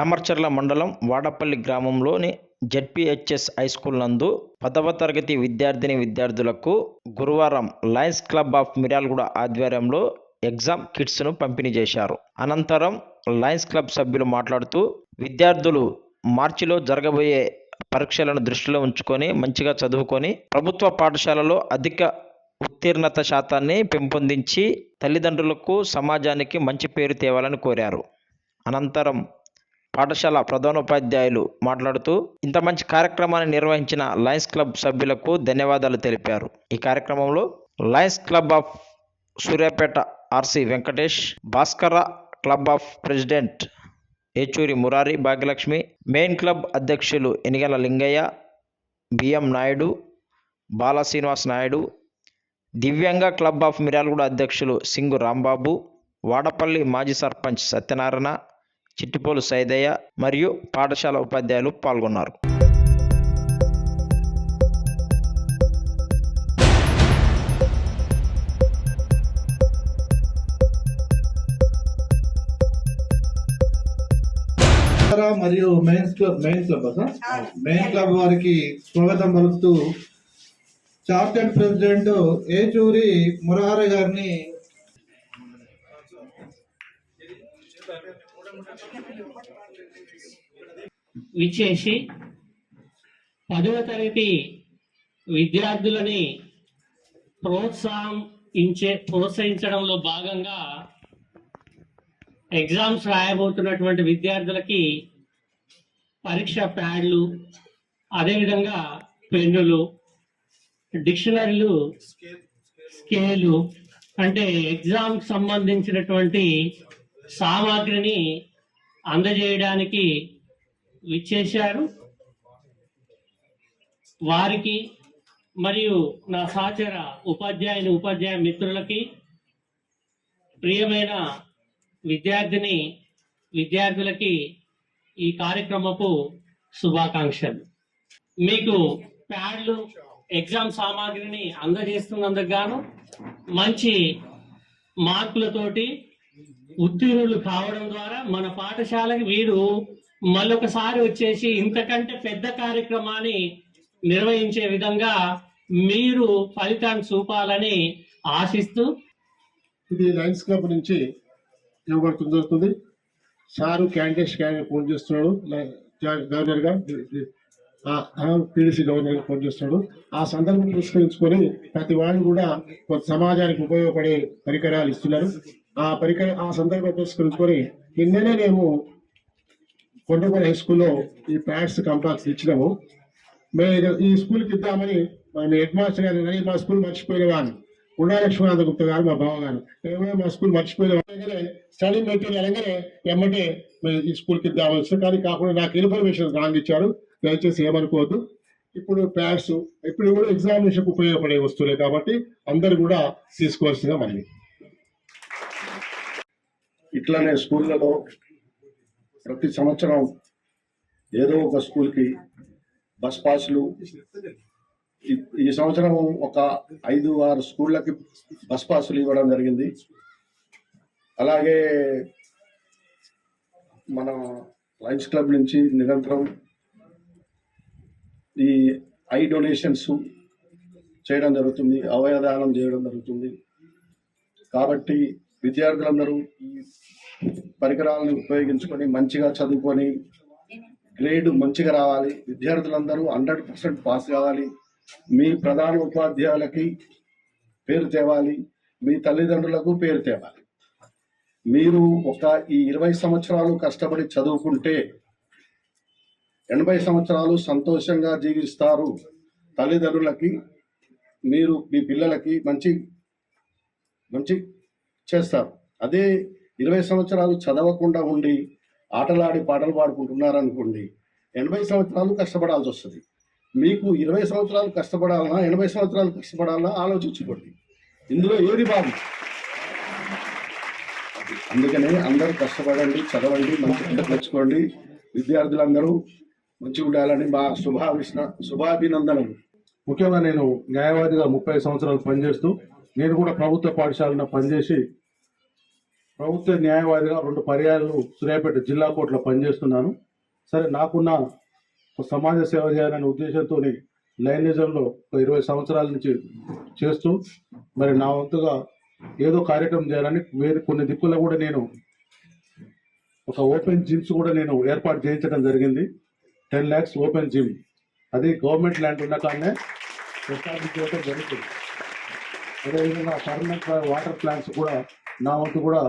దామర్చర్ల మండలం వాడపల్లి గ్రామంలోని ZPHS high school నందు పదవ తరగతి విద్యార్థిని విద్యార్థులకు గురువారం లయన్స్ క్లబ్ ఆఫ్ మిర్యాలగూడ ఆధ్వర్యంలో ఎగ్జామ్ కిట్స్ను పంపిణీ చేశారు. అనంతరం లయన్స్ క్లబ్ సభ్యులు మాట్లాడుతూ విద్యార్థులు మార్చిలో జరగబోయే పరీక్షలను దృష్టిలో ఉంచుకొని మంచిగా చదువుకొని ప్రభుత్వ పాఠశాలలో అధిక ఉత్తీర్ణత శాతాన్ని పెంపొందించి తల్లిదండ్రులకు సమాజానికి మంచి పేరు తేవాలని కోరారు. అనంతరం పాఠశాల ప్రధానోపాధ్యాయులు మాట్లాడుతూ ఇంత మంచి కార్యక్రమాన్ని నిర్వహించిన లయన్స్ క్లబ్ సభ్యులకు ధన్యవాదాలు తెలిపారు. ఈ కార్యక్రమంలో lions club of Suryapet RC Venkatesh Bhaskara club of president Yechuri Murari Bhagyalakshmi main club అధ్యక్షులు ఎనిగల లింగయ్య బిఎం నాయుడు బాల శ్రీనివాస్ నాయుడు దివ్యాంగ క్లబ్ ఆఫ్ మిర్యాలగూడ అధ్యక్షులు సింగు రాంబాబు వాడపల్లి మాజీ సర్పంచ్ సత్యనారాయణ చిట్టిపోలు సైదయ్య మరియు పాఠశాల ఉపాధ్యాయులు పాల్గొన్నారు. మరియు mains club main club main club వారికి స్వాగతం పలుకుతూ చార్టెడ్ ప్రెసిడెంట్ ఏచూరి మురహరి గారిని విచ్చేసి పదవ తరగతి విద్యార్థులని ప్రోత్సాహించే ప్రోత్సహించడంలో భాగంగా ఎగ్జామ్స్ రాయబోతున్నటువంటి విద్యార్థులకి పరీక్ష ప్యాడ్లు అదేవిధంగా పెన్నులు డిక్షనరీలు స్కేలు అంటే ఎగ్జామ్ సంబంధించినటువంటి సామాగ్రిని అందజేయడానికి విచ్చేశారు. వారికి మరియు నా సహచర ఉపాధ్యాయుని ఉపాధ్యాయ మిత్రులకి ప్రియమైన విద్యార్థిని విద్యార్థులకి ఈ కార్యక్రమపు శుభాకాంక్షలు. మీకు ప్యాడ్లు ఎగ్జామ్ సామాగ్రిని అందజేస్తున్నందుకు గాను మంచి మార్కులతోటి ఉత్తీర్ణులు కావడం ద్వారా మన పాఠశాలకి వీరు మళ్ళొకసారి వచ్చేసి ఇంతకంటే పెద్ద కార్యక్రమాన్ని నిర్వహించే విధంగా మీరు ఫలితాన్ని చూపాలని ఆశిస్తూ ఇది లయన్స్ క్లబ్ నుంచి ఇవ్వబడుతుంది జరుగుతుంది సారు క్యాండిడేట్ క్యాండిడేట్ ఫోన్ చేస్తున్నాడు. గవర్నర్గా జా- గవర్నర్గా గవర్నర్గా ఫోన్ చేస్తున్నాడు. ఆ సందర్భం పురస్కరించుకొని ప్రతి వాళ్ళు కూడా సమాజానికి ఉపయోగపడే పరికరాలు ఇస్తున్నారు. ఆ పరికర ఆ సందర్భం పురస్కరించుకొని నిన్ననే మేము కొండపల్లి హై స్కూల్లో ఈ ప్యాడ్స్ కంపాక్స్ ఇచ్చినాము. మేము ఈ స్కూల్కి ఇద్దామని మేము హెడ్ మాస్టర్ గారు "అరే, మా స్కూల్ మర్చిపోయిన వాళ్ళు ఉండా లక్ష్మణానంద గుప్త గారు. మా బావగారు ఏమైనా మా స్కూల్ మర్చిపోయిన అనగానే స్టడీ మెటీరియల్ అనగానే ఎమ్మటే మేము ఈ స్కూల్కి ఇద్దామని వచ్చాం. కానీ కాకుండా నాకు ఇన్ఫర్మేషన్ రాంగ్ ఇచ్చారు దయచేసి ఏమనుకోవద్దు. ఇప్పుడు ప్యాడ్స్ ఇప్పుడు కూడా ఎగ్జామినేషన్కి ఉపయోగపడే వస్తువులే కాబట్టి అందరు కూడా తీసుకోవాల్సిందిగా మళ్ళీ. ఇట్లానే స్కూళ్ళలో ప్రతి సంవత్సరం ఏదో ఒక స్కూల్కి బస్ పాస్లు. ఈ- ఈ సంవత్సరం ఒక ఐదు ఆరు స్కూళ్ళకి బస్ పాసులు ఇవ్వడం జరిగింది. అలాగే మన లయన్స్ క్లబ్ నుంచి నిరంతరం ఈ ఐ డొనేషన్స్ చేయడం జరుగుతుంది అవయదానం చేయడం జరుగుతుంది. కాబట్టి విద్యార్థులందరూ ఈ పరికరాలను ఉపయోగించుకొని మంచిగా చదువుకొని గ్రేడ్ మంచిగా రావాలి. విద్యార్థులందరూ హండ్రెడ్ పర్సెంట్ పాస్ కావాలి. మీ ప్రధాన ఉపాధ్యాయులకి పేరు తేవాలి. మీ తల్లిదండ్రులకు పేరు తేవాలి. మీరు ఒక ఈ ఇరవై సంవత్సరాలు కష్టపడి చదువుకుంటే ఎనభై సంవత్సరాలు సంతోషంగా జీవిస్తారు. తల్లిదండ్రులకి మీరు మీ పిల్లలకి మంచి మంచి చేస్తారు. అదే ఇరవై సంవత్సరాలు చదవకుండా ఉండి ఆటలాడి పాటలు పాడుకుంటున్నారనుకోండి ఎనభై సంవత్సరాలు కష్టపడాల్సి వస్తుంది. మీకు ఇరవై సంవత్సరాలు కష్టపడాలన్నా ఎనభై సంవత్సరాలు కష్టపడాలన్నా ఆలోచించుకోండి. ఇందులో ఏది బాగు అందుకనే అందరూ కష్టపడండి చదవండి మంచి తెచ్చుకోండి విద్యార్థులందరూ మంచిగా ఉండాలని మా శుభావిష్ణ శుభాభినందనలు. ముఖ్యంగా నేను న్యాయవాదిగా ముప్పై సంవత్సరాలు పనిచేస్తూ నేను కూడా ప్రభుత్వ పాఠశాలలో పనిచేసి ప్రభుత్వ న్యాయవాదిగా రెండు పర్యాలు సూర్యాపేట జిల్లా కోర్టులో పనిచేస్తున్నాను. సరే నాకున్న ఒక సమాజ సేవ చేయాలనే ఉద్దేశంతో లైనిజంలో ఒక ఇరవై సంవత్సరాల నుంచి చేస్తూ మరి నా వంతుగా ఏదో కార్యక్రమం చేయాలని వేరే కొన్ని దిక్కుల్లో కూడా నేను ఒక ఓపెన్ జిమ్స్ కూడా నేను ఏర్పాటు చేయించడం జరిగింది. Ten lakhs open gym. అది గవర్నమెంట్ ల్యాండ్ ఉన్న కాడనే ఎస్టాబ్లిష్ చేయడం జరుగుతుంది. అదేవిధంగా పర్మనెంట్ వాటర్ ప్లాంట్స్ కూడా నా వంతు కూడా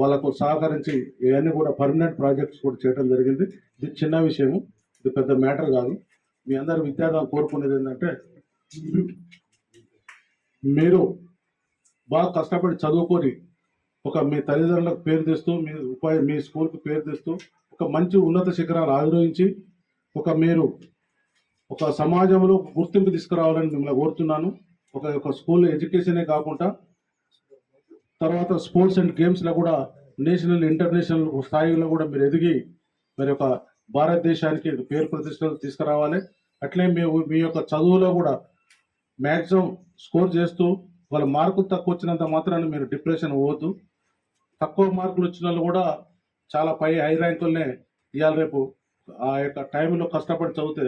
వాళ్ళకు సహకరించి ఇవన్నీ కూడా పర్మనెంట్ ప్రాజెక్ట్స్ కూడా చేయడం జరిగింది. ఇది చిన్న విషయము. ఇది పెద్ద మ్యాటర్ కాదు. మీ అందరు విద్యార్థులు కోరుకునేది ఏంటంటే మీరు బాగా కష్టపడి చదువుకొని ఒక మీ తల్లిదండ్రులకు పేరు తెస్తూ మీ ఉపాధి మీ స్కూల్కి పేరు తెస్తూ ఒక మంచి ఉన్నత శిఖరాలు ఆగ్రహించి ఒక మీరు ఒక సమాజంలో గుర్తింపు తీసుకురావాలని మిమ్మల్ని కోరుతున్నాను. ఒక ఒక స్కూల్ ఎడ్యుకేషనే కాకుండా తర్వాత స్పోర్ట్స్ అండ్ గేమ్స్లో కూడా నేషనల్ ఇంటర్నేషనల్ స్థాయిలో కూడా మీరు ఎదిగి మరి ఒక భారతదేశానికి పేరు ప్రతిష్టలు తీసుకురావాలి. అట్లే మేము మీ యొక్క చదువులో కూడా మ్యాక్సిమం స్కోర్ చేస్తూ వాళ్ళ మార్కులు తక్కువ వచ్చినంత మాత్రాన్ని మీరు డిప్రెషన్ పోవద్దు. తక్కువ మార్కులు వచ్చిన వాళ్ళు కూడా చాలా పై హై ర్యాంకులనే ఇవాళ రేపు. ఆ యొక్క టైంలో కష్టపడి చదివితే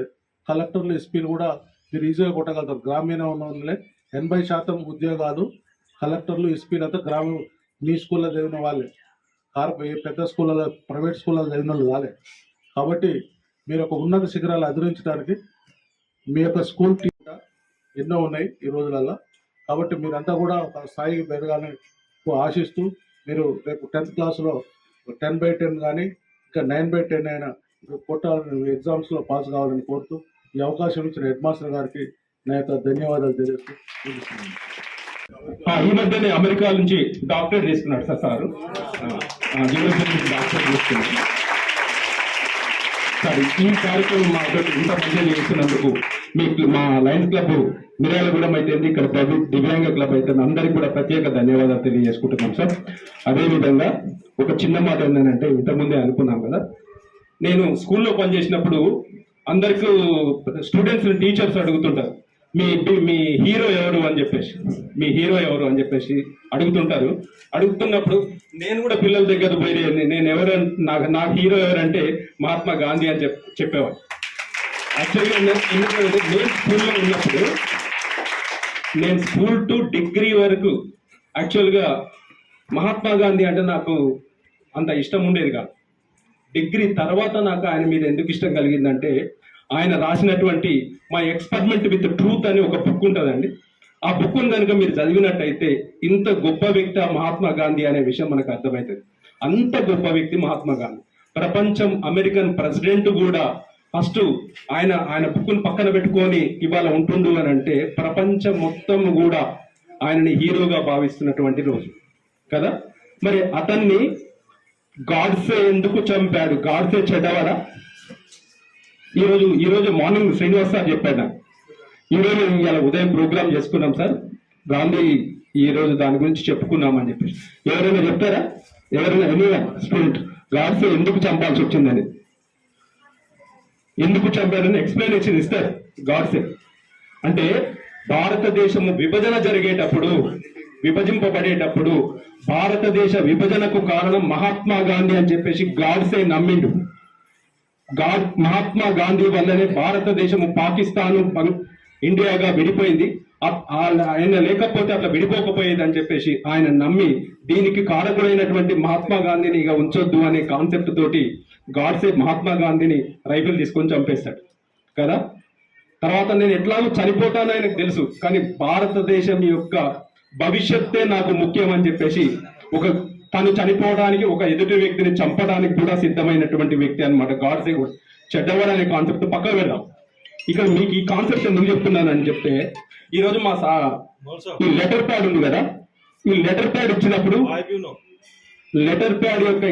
కలెక్టర్లు ఎస్పీలు కూడా మీరు ఈజీగా కొట్టగలుగుతారు. గ్రామీణ ఉన్న వాళ్ళే ఎనభై శాతం ఉద్యోగాలు కలెక్టర్లు ఎస్పీలతో గ్రామం మీ స్కూల్లో చదివిన వాళ్ళే. కార్పొ పెద్ద స్కూళ్ళలో ప్రైవేట్ స్కూళ్ళలో చదివిన వాళ్ళు కాలే. కాబట్టి మీరు ఒక ఉన్నత శిఖరాలు అధిరించడానికి మీ యొక్క స్కూల్ టీం ఎన్నో ఉన్నాయి ఈ రోజులలో. కాబట్టి మీరంతా కూడా ఒక స్థాయికి పెరగాలని ఆశిస్తూ మీరు రేపు టెన్త్ క్లాస్లో టెన్ బై టెన్ కానీ ఇంకా నైన్ బై టెన్ అయినా కొట్టాలని ఎగ్జామ్స్లో పాస్ కావాలని కోరుతూ ఈ అవకాశం ఇచ్చిన హెడ్ మాస్టర్ గారికి నా యొక్క ధన్యవాదాలు తెలియజేస్తూ ఈ మధ్యనే అమెరికా నుంచి డాక్టరేట్ తీసుకున్నాడు సార్ సారు. యూనివర్సిటీ డాక్టరేట్ తీసుకున్నాడు సార్ ఈ కార్యక్రమం మా ఇంత మంచిగా చేస్తున్నందుకు మీకు మా లయన్స్ క్లబ్ మిర్యాలగూడెం అయితే ఇక్కడ ప్రభు దివ్యాంగ క్లబ్ అయితే అందరికీ కూడా ప్రత్యేక ధన్యవాదాలు తెలియజేసుకుంటున్నాం సార్. అదేవిధంగా ఒక చిన్న మాట ఏంటంటే ఇంతకుముందే అనుకున్నాం కదా నేను స్కూల్లో పనిచేసినప్పుడు అందరికీ స్టూడెంట్స్ టీచర్స్ అడుగుతుంటారు. మీ మీ హీరో ఎవరు అని చెప్పేసి మీ హీరో ఎవరు అని చెప్పేసి అడుగుతుంటారు. అడుగుతున్నప్పుడు నేను కూడా పిల్లల దగ్గర పోయి నేను ఎవరు నాకు నా హీరో ఎవరంటే మహాత్మా గాంధీ అని చెప్ చెప్పేవాడు. యాక్చువల్గా నేను ఎందుకంటే నేను స్కూల్లో ఉన్నప్పుడు నేను స్కూల్ టు డిగ్రీ వరకు యాక్చువల్గా మహాత్మా గాంధీ అంటే నాకు అంత ఇష్టం ఉండేది కాదు. డిగ్రీ తర్వాత నాకు ఆయన మీద ఎందుకు ఇష్టం కలిగిందంటే ఆయన రాసినటువంటి మై ఎక్స్పెరిమెంట్ విత్ ట్రూత్ అని ఒక బుక్ ఉంటుందండి. ఆ బుక్ కనుక మీరు చదివినట్టయితే ఇంత గొప్ప వ్యక్తి ఆ మహాత్మా గాంధీ అనే విషయం మనకు అర్థమవుతుంది. అంత గొప్ప వ్యక్తి మహాత్మా గాంధీ. ప్రపంచం అమెరికన్ ప్రెసిడెంట్ కూడా ఫస్ట్ ఆయన ఆయన బుక్ను పక్కన పెట్టుకొని ఇవాళ ఉంటుండు అని అంటే ప్రపంచం మొత్తం కూడా ఆయనని హీరోగా భావిస్తున్నటువంటి రోజు. కదా? మరి అతన్ని గాడ్సే ఎందుకు చంపాడు? గాడ్సే చెడ్డవాడా? ఈరోజు ఈరోజు మార్నింగ్ శ్రీనివాస్ సార్ చెప్పాడు ఈరోజు ఇవాళ ఉదయం ప్రోగ్రామ్ చేసుకున్నాం సార్. గాంధీ ఈ రోజు దాని గురించి చెప్పుకున్నామని చెప్పేసి. ఎవరైనా చెప్తారా? ఎవరైనా ఎనీ స్టూడెంట్ గాడ్సే ఎందుకు చంపాల్సి వచ్చిందని? ఎందుకు చంపారని ఎక్స్ప్లెనేషన్ ఇస్తారు గాడ్సే. అంటే భారతదేశము విభజన జరిగేటప్పుడు విభజింపబడేటప్పుడు భారతదేశ విభజనకు కారణం మహాత్మా గాంధీ అని చెప్పేసి గాడ్సే నమ్మిండు. మహాత్మా గాంధీ వల్లనే భారతదేశము పాకిస్తాన్ ఇండియాగా విడిపోయింది. ఆయన లేకపోతే అట్లా విడిపోకపోయేది అని చెప్పేసి ఆయన నమ్మి దీనికి కారకుడైనటువంటి మహాత్మా గాంధీని ఇక ఉంచొద్దు అనే కాన్సెప్ట్ తోటి గాడ్సే మహాత్మా గాంధీని రైఫిల్ తీసుకొని చంపేస్తాడు కదా? తర్వాత నేను ఎట్లాగో చనిపోతానో ఆయనకు తెలుసు కానీ భారతదేశం యొక్క భవిష్యత్తే నాకు ముఖ్యం అని చెప్పేసి ఒక తను చనిపోవడానికి ఒక ఎదుటి వ్యక్తిని చంపడానికి కూడా సిద్ధమైనటువంటి వ్యక్తి అన్నమాట. గాడ్సే చెడ్డవాడు అనే కాన్సెప్ట్ పక్కకు వెళ్దాం ఇక్కడ మీకు ఈ కాన్సెప్ట్ ఎందుకు చెప్తున్నానని చెప్తే ఈ రోజు మా సా ఈ లెటర్ ప్యాడ్ ఉంది కదా? ఈ లెటర్ ప్యాడ్ ఇచ్చినప్పుడు లెటర్ ప్యాడ్ యొక్క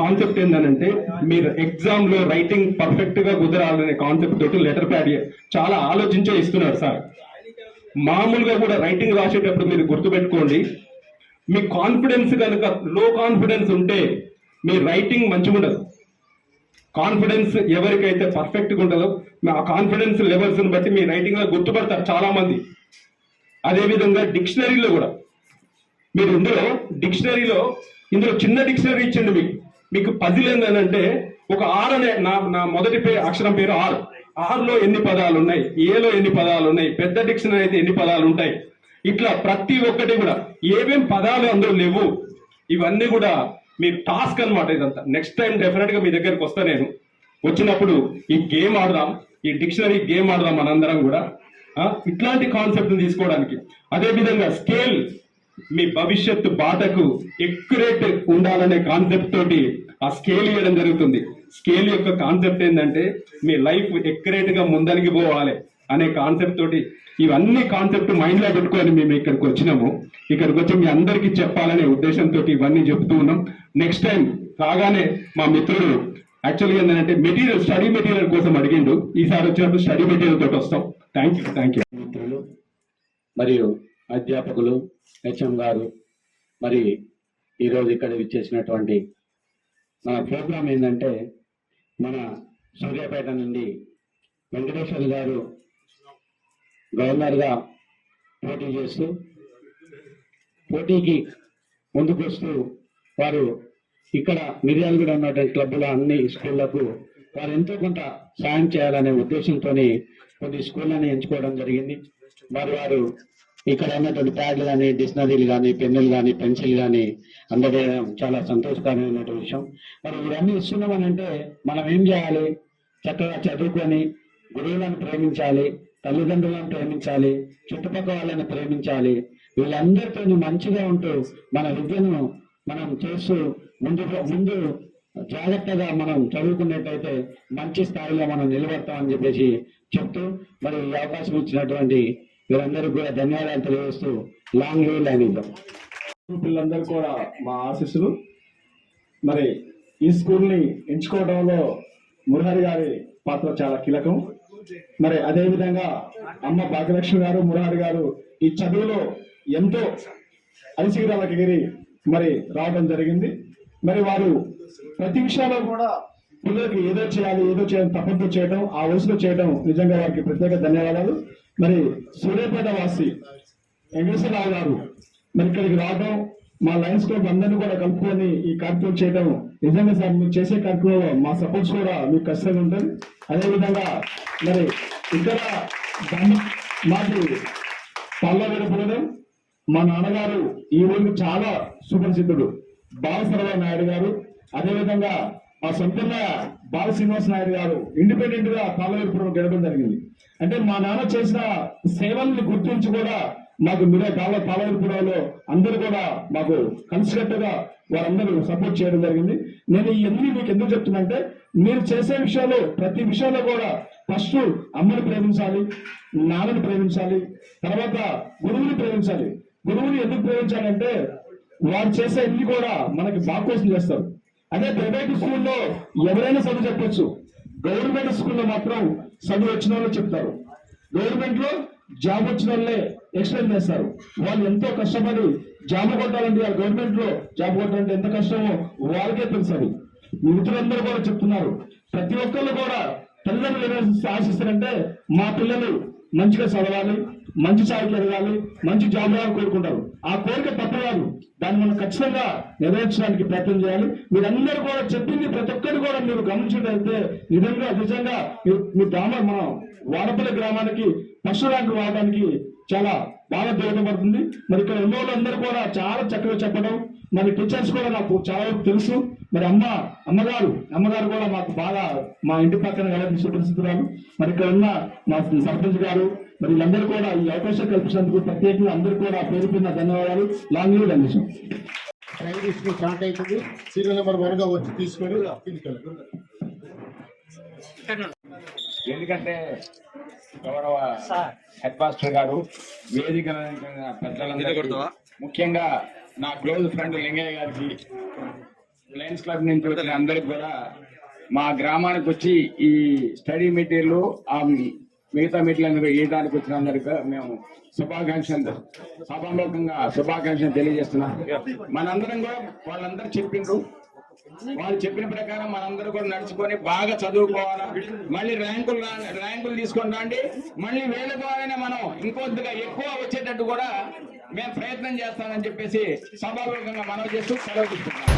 కాన్సెప్ట్ ఏంటంటే మీరు ఎగ్జామ్లో రైటింగ్ పర్ఫెక్ట్గా కుదరాలనే కాన్సెప్ట్ తోటి లెటర్ ప్యాడ్ చాలా ఆలోచించే ఇస్తున్నారు సార్. మామూలుగా కూడా రైటింగ్ రాసేటప్పుడు మీరు గుర్తుపెట్టుకోండి మీ కాన్ఫిడెన్స్ కనుక లో కాన్ఫిడెన్స్ ఉంటే మీ రైటింగ్ మంచిగా ఉండదు కాన్ఫిడెన్స్ ఎవరికైతే పర్ఫెక్ట్గా ఉండదో ఉంటుందో ఆ కాన్ఫిడెన్స్ లెవెల్స్ని బట్టి మీ రైటింగ్లో గుర్తుపడతారు చాలామంది. అదేవిధంగా డిక్షనరీలో కూడా. మీరు ఇందులో డిక్షనరీలో ఇందులో చిన్న డిక్షనరీ ఇచ్చిండు మీకు. మీకు పజిల్ ఏంటంటే ఒక ఆర్ అనే నా నా మొదటి పేరు అక్షరం పేరు ఆర్ ఆరులో ఎన్ని పదాలు ఉన్నాయి? ఏలో ఎన్ని పదాలు ఉన్నాయి? పెద్ద డిక్షనరీ అయితే ఎన్ని పదాలు ఉంటాయి? ఇట్లా ప్రతి ఒక్కటి కూడా. ఏమేం పదాలు అందులో లేవు. ఇవన్నీ కూడా మీ టాస్క్ అన్నమాట ఇదంతా. నెక్స్ట్ టైం డెఫినెట్గా మీ దగ్గరికి వస్తా నేను. వచ్చినప్పుడు ఈ గేమ్ ఆడదాం ఈ డిక్షనరీ గేమ్ ఆడదాం మనందరం కూడా. ఇట్లాంటి కాన్సెప్ట్ తీసుకోవడానికి. అదే విధంగా స్కేల్ మీ భవిష్యత్తు బాటకు ఎక్యురేట్ ఉండాలనే కాన్సెప్ట్ తోటి ఆ స్కేల్ ఇవ్వడం జరుగుతుంది. స్కేల్ యొక్క కాన్సెప్ట్ ఏంటంటే మీ లైఫ్ ఎక్యురేట్గా ముందరికి పోవాలి. అనే కాన్సెప్ట్ తోటి ఇవన్నీ కాన్సెప్ట్ మైండ్లో పెట్టుకొని మేము ఇక్కడికి వచ్చినాము. ఇక్కడికి వచ్చి మీ అందరికీ చెప్పాలనే ఉద్దేశంతో ఇవన్నీ చెప్తూ ఉన్నాం. నెక్స్ట్ టైం రాగానే మా మిత్రుడు యాక్చువల్గా ఏంటంటే మెటీరియల్ స్టడీ మెటీరియల్ కోసం అడిగిండు. ఈసారి వచ్చినప్పుడు స్టడీ మెటీరియల్ తోటి వస్తాం. థ్యాంక్ యూ థ్యాంక్ యూ మిత్రులు మరియు అధ్యాపకులు హెచ్ఎం గారు మరి ఈరోజు ఇక్కడ ఇచ్చేసినటువంటి మన ప్రోగ్రాం ఏంటంటే మన సూర్యాపేట నుండి వెంకటేశ్వర గారు గవర్నర్గా పోటీ చేస్తూ పోటీకి ముందుకు వస్తూ వారు ఇక్కడ మిర్యాలగూడ ఉన్నటువంటి క్లబ్ల అన్ని స్కూళ్ళకు వారు ఎంతో కొంత సాయం చేయాలనే ఉద్దేశంతో కొన్ని స్కూళ్ళని ఎంచుకోవడం జరిగింది. మరి వారు ఇక్కడ ఉన్నటువంటి ప్యాడ్లు కానీ డిక్షనరీలు కానీ పెన్నులు కానీ పెన్సిల్ కానీ అందజేయడం చాలా సంతోషకరమైనటువంటి విషయం. మరి ఇవన్నీ ఇస్తున్నామని అంటే మనం ఏం చేయాలి? చక్కగా చదువుకొని గురువులను ప్రేమించాలి. తల్లిదండ్రులను ప్రేమించాలి చుట్టుపక్కల వాళ్ళని ప్రేమించాలి. వీళ్ళందరితో మంచిగా ఉంటూ మన విద్యను మనం చేస్తూ ముందు ముందు జాగ్రత్తగా మనం చదువుకున్నట్టయితే మంచి స్థాయిలో మనం నిలబడతామని చెప్పేసి చెప్తూ మరి ఈ అవకాశం ఇచ్చినటువంటి వీరందరికీ కూడా ధన్యవాదాలు తెలియజేస్తూ లాంగ్ లీవ్ లైనిజం పిల్లలందరూ కూడా మా ఆశీస్సులు. మరి ఈ స్కూల్ని ఎంచుకోవడంలో మురహరి గారి పాత్ర చాలా కీలకం. మరి అదే విధంగా అమ్మ భాగ్యలక్ష్మి గారు మురారి గారు ఈ చదువులో ఎంతో అరిసిగిరాలకు ఎగిరి మరి రావడం జరిగింది. మరి వారు ప్రతి విషయంలో కూడా పిల్లలకి ఏదో చేయాలి ఏదో చేయాలి తప్పంతో చేయడం ఆ వయసులో చేయడం నిజంగా వారికి ప్రత్యేక ధన్యవాదాలు. మరి సూర్యాపేట వాసి వెంకటేశ్వరరావు గారు మరి ఇక్కడికి రావడం మా లైన్స్ క్లబ్ అందరినీ కూడా కలుపుకొని ఈ కార్యక్రమం చేయడం నిజంగా సార్ మీరు చేసే కార్యక్రమంలో మా సపోర్ట్స్ కూడా మీకు ఖచ్చితంగా ఉంటుంది. అదేవిధంగా మరి ఇక్కడ దాన్ని మాకు వెలుపులను మా నాన్నగారు ఈ ఊరికి చాలా సుపరిచితుడు. బాలసరవా నాయుడు గారు. అదేవిధంగా మా సొంతంగా బాల శ్రీనివాస నాయుడు గారు ఇండిపెండెంట్గా పాలవేపురం గెలవడం జరిగింది. అంటే మా నాన్న చేసిన సేవల్ని గుర్తించి కూడా మాకు మీరే పాల పాలవేపురంలో అందరూ కూడా మాకు కలిసికట్టుగా వారందరూ సపోర్ట్ చేయడం జరిగింది. నేను ఇవన్నీ మీకు ఎందుకు చెప్తున్నంటే మీరు చేసే విషయాలు ప్రతి విషయంలో కూడా ఫస్ట్ అమ్మని ప్రేమించాలి నాన్నని ప్రేమించాలి తర్వాత గురువుని ప్రేమించాలి. గురువుని ఎందుకు ప్రేమించాలంటే వారు చేసే అన్ని కూడా మనకి బాగా కోసం చేస్తారు. అదే ప్రైవేట్ స్కూల్లో ఎవరైనా చదువు చెప్పొచ్చు. గవర్నమెంట్ స్కూల్లో మాత్రం చదువు వచ్చిన వాళ్ళు చెప్తారు. గవర్నమెంట్లో జాబ్ వచ్చిన వాళ్ళే ఎక్స్ప్లెయిన్ చేస్తారు. వాళ్ళు ఎంతో కష్టపడి జాబ్ కొట్టాలంటే ఆ గవర్నమెంట్లో జాబ్ కొట్టాలంటే ఎంత కష్టమో వాళ్ళకే తెలుసు అది. మిత్రులందరూ కూడా చెప్తున్నారు. ప్రతి ఒక్కళ్ళు కూడా తల్లిదండ్రులు ఆశిస్తారంటే మా పిల్లలు మంచిగా చదవాలి మంచి స్థాయికి ఎదగాలి మంచి జాబ్ రావాలని కోరుకుంటారు. ఆ కోరిక తప్పరాదు. దాన్ని మనం ఖచ్చితంగా నెరవేర్చడానికి ప్రయత్నం చేయాలి. మీరందరూ కూడా చెప్పింది ప్రతి ఒక్కరు కూడా మీరు గమనించినట్లయితే నిజంగా నిజంగా మీ- మీ గ్రామ మన వాడపల్లి గ్రామానికి ఫస్ట్ ర్యాంక్ రావడానికి చాలా బాగా దోహదపడుతుంది మరి ఇక్కడ ఉన్న వాళ్ళందరూ కూడా చాలా చక్కగా చెప్పడం. మరి టీచర్స్ కూడా నాకు చాలా వరకు తెలుసు. మరి అమ్మ అమ్మగారు అమ్మగారు కూడా మాకు బాగా మా ఇంటి పక్కన సుపరిస్థితురాలు మరి ఇక్కడ ఉన్న మా సర్పంచ్ గారు మరి వీళ్ళందరూ కూడా ఈ అవకాశం కల్పించినందుకు ప్రత్యేకంగా అందరూ కూడా పేరు పేరున ధన్యవాదాలు. లాంగ్ లీవ్ అందించాం స్టార్ట్ అవుతుంది సీరియల్ నెంబర్ వన్గా వచ్చి తీసుకొని ఎందుకంటే గౌరవ హెడ్ మాస్టర్ గారు వేదిక పెద్దలందరికీ ముఖ్యంగా నా క్లోజ్ ఫ్రెండ్ లింగయ్య గారికి లయన్స్ క్లబ్ నుంచి వచ్చిన అందరికి కూడా మా గ్రామానికి వచ్చి ఈ స్టడీ మెటీరియల్ ఆ మిగతా మెటీరియల్ ఇవ్వడానికి వచ్చిన అందరికి మేము శుభాకాంక్షలు సభాముఖంగా శుభాకాంక్షలు తెలియజేస్తున్నాం. మనందరం కూడా వాళ్ళందరూ చెప్పిండ్రు. వాళ్ళు చెప్పిన ప్రకారం మనందరూ కూడా నడుచుకొని బాగా చదువుకోవాలా. మళ్ళీ ర్యాంకులు ర్యాంకులు తీసుకొని రండి. మళ్ళీ వీళ్ళ ద్వారానే మనం ఇంకొద్దిగా ఎక్కువ వచ్చేటట్టు కూడా మేము ప్రయత్నం చేస్తామని చెప్పేసి సభాపూర్వకంగా మనం చేస్తూ సెలవు తీసుకుంటాం